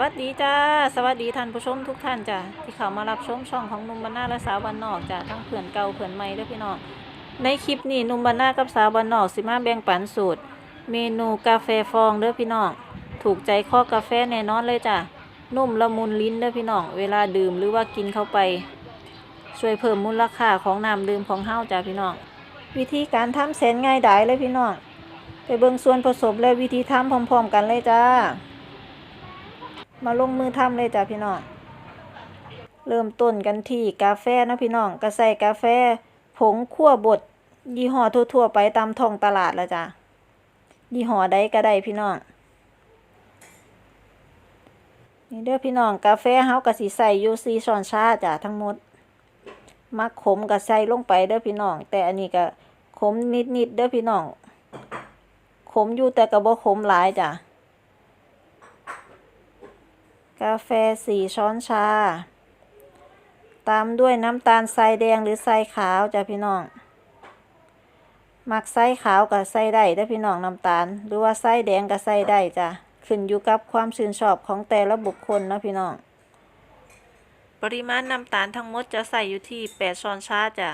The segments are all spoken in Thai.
วัสดีจ้า สวัสดีท่านผู้ชมทุกท่านจ้ะที่เข้ามารับชมช่องของนุ่มบรรณาและสาวบ้านนอกจ้ะทั้งเพื่อนเก่าเพื่อนใหม่ด้อพี่น้องในคลิปนี้นุ่มบรรณากับสาวบ้านนอกสิมาแบ่งปันสูตร เมนูกาแฟฟองเด้อพี่น้องถูกใจข้อกาแฟแน่นอนเลยจ้ะนุ่มละมุนลิ้นเด้อพี่น้องเวลาดื่มหรือว่ากินเข้าไป ช่วยเพิ่มมูลค่าของน้ำดื่มของเฮาจ้ะพี่น้องวิธีการทำแสนง่ายดายเลยพี่น้องไปเบิ่งส่วนผสมและวิธีทำพร้อม ๆ กันเลยจ้า มาลงมือทำเลยจ้ะพี่น้อง เริ่มต้นกันที่กาแฟนะพี่น้องก็ใส่กาแฟ ผงคั่วบดยี่ห้อทั่วๆไปตามท้องตลาดแล้วจ้ะยี่ห้อใดก็ได้พี่น้องนี่เด้อพี่น้องกาแฟเฮาก็สิใส่ยู่4ช้อนชาจ้ะทั้งหมด มักขมก็ใส่ลงไปเด้อพี่น้อง แต่อันนี้ก็ขมนิดๆเด้อพี่น้อง ขมอยู่แต่ก็บ่ขมหลายจ้ะ กาแฟสี่ช้อนชา ตามด้วยน้ำตาลทรายแดงหรือทรายขาวจ้ะพี่น้อง มักไส้ขาวกับไส้ได้ได้อพี่น้องน้ำตาล หรือว่าไส้แดงกับไส้ได้จ้ะขึ้นอยู่กับความชื่นชอบของแต่ละบุคคลนะพี่น้อง ปริมาณน้ำตาลทั้งหมดจะใส่อยู่ที่แปดช้อนชาจ้ะ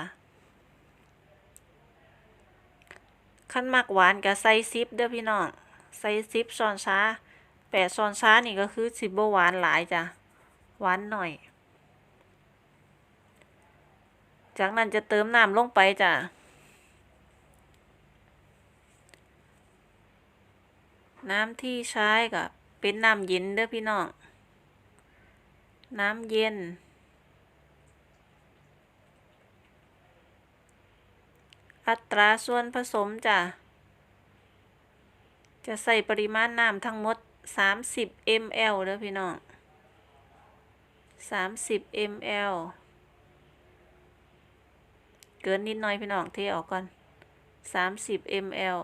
ขั้นมักหวานกับใส่ซิปเด้อพี่น้องใส่ซิปช้อนชา แปดช้อนชานี่ก็คือสิบหวานหลายจ้ะหวานหน่อย จากนั้นจะเติมน้ำลงไปจ้ะน้ำที่ใช้ก็เป็นน้ำเย็นเด้อพี่น้อง น้ำเย็น อัตราส่วนผสมจ้ะ จะใส่ปริมาณน้ำทั้งหมด 30 ml เด้อพี่น้อง30 ml เกินนิดหน่อยพี่น้องเทออกก่อน30 ml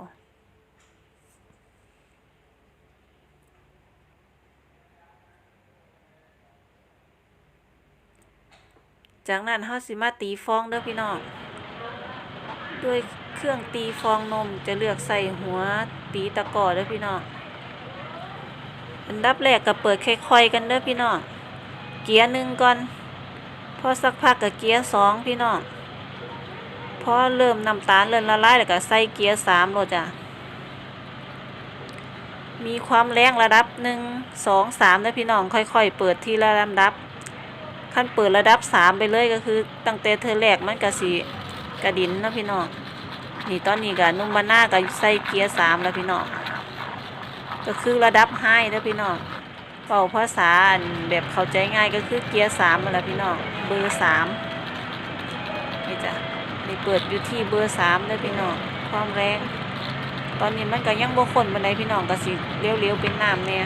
จากนั้นเฮาสิมาตีฟองเด้อพี่น้อง ด้วยเครื่องตีฟองนมจะเลือกใส่หัวตีตะกอเด้อพี่น้อง อันดับแรกก็เปิดค่อยๆกันเด้อพี่น้องเกียร์หนึ่งก่อน พอสักพักก็เกียร์สองพี่น้องพอเริ่มน้ำตาลเริ่มละลายแล้วก็ใส่เกียร์สามโลจ้ะมีความแรงระดับหนึ่งสองสามเด้อพี่น้องค่อย ๆ เปิดทีละลำดับขั้นเปิดระดับสามไปเลยก็คือตั้งแต่เธอแรกมันก็สีกระดินนะพี่น้องนี่ตอนนี้ก็นุ่มบาน่าก็ใส่เกียร์สามแล้วพี่น้อง ก็คือระดับไฮแล้วพี่น้องเป่าภาษาแบบเข้าใจง่ายก็คือเกียร์สามนั่นแหละพี่น้องเบอร์สามนี่จ้ะนี่เปิดอยู่ที่เบอร์สามเลยพี่น้องความแรง ตอนนี้มันก็ยังบ่ข้นบันไดพี่น้องก็สิเลี้ยวๆเป็นน้ำเนี่ย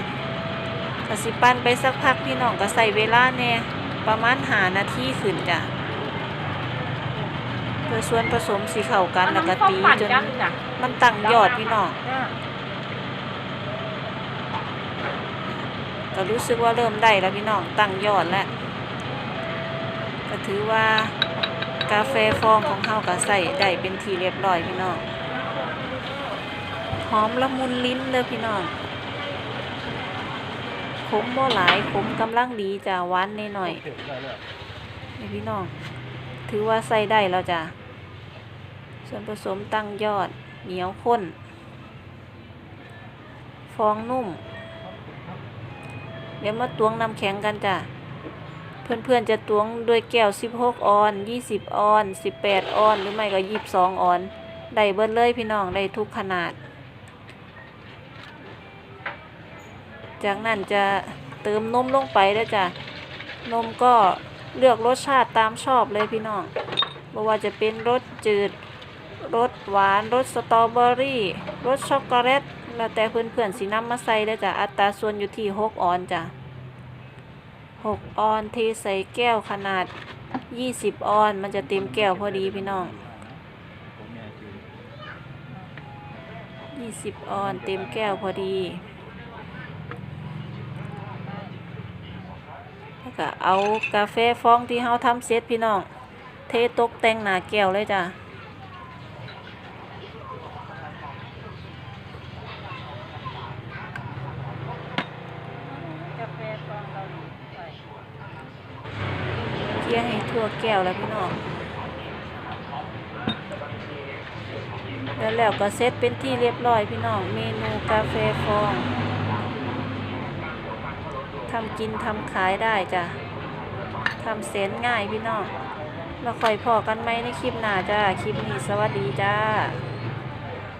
ก็สิปั้นไปสักพักพี่น้องก็ใส่เวลาเนี่ยประมาณหานาทีขึ้นจ้ะเพื่อส่วนผสมสีเข้ากันแล้วก็ตีจนมันตั้งยอดพี่น้อง ก็รู้สึกว่าเริ่มได้แล้วพี่น้องตั้งยอดแล้วก็ถือว่ากาแฟฟองของเฮาก็ใส่ได้เป็นทีเรียบร้อยพี่น้องหอมละมุนลิ้นเด้อพี่น้องขมบ่หลายขมกำลังดีจ้ะหวานนิดหน่อยนี่พี่น้องถือว่าใส่ได้แล้วจ้ะส่วนผสมตั้งยอดเหนียวข้น ฟองนุ่ม เดี๋ยวมาตวงน้ำแข็งกันจ้ะ เพื่อนๆจะตวงด้วยแก้ว 16 ออน 20 ออน 18 ออน หรือไม่ก็ 22 ออน ได้เบิดเลยพี่น้อง ได้ทุกขนาด จากนั้นจะเติมนมลงไปแล้วจ้ะ นมก็เลือกรสชาติตามชอบเลยพี่น้องไม่ว่าจะเป็นรสจืด รสหวาน รสสตรอเบอรี่ รสช็อกโกแลต แล้วแต่เพื่อนๆสีน้ำมาใส่ได้จ้ะอัตราส่วนอยู่ที่6ออนจ้ะ6ออนเทใส่แก้วขนาด20ออนมันจะเต็มแก้วพอดีพี่น้อง20ออนเต็มแก้วพอดีแล้วก็เอากาแฟฟองที่เฮาทำเสร็จพี่น้อง เทตกแต่งหน้าแก้วเลยจ้ะ ฟองเราดีไป เคี่ยงให้ทั่ วแก้วแล้วพี่น้องแล้วแล้วก็เซตเป็นที่เรียบร้อยพี่น้อง เมนูกาแฟฟองทำกินทำขายได้จ้ะทำเซนง่ายพี่น้องมาคอยพอกันไหมในคลิปหน้าจ้า คลิปนี้สวัสดีจ้า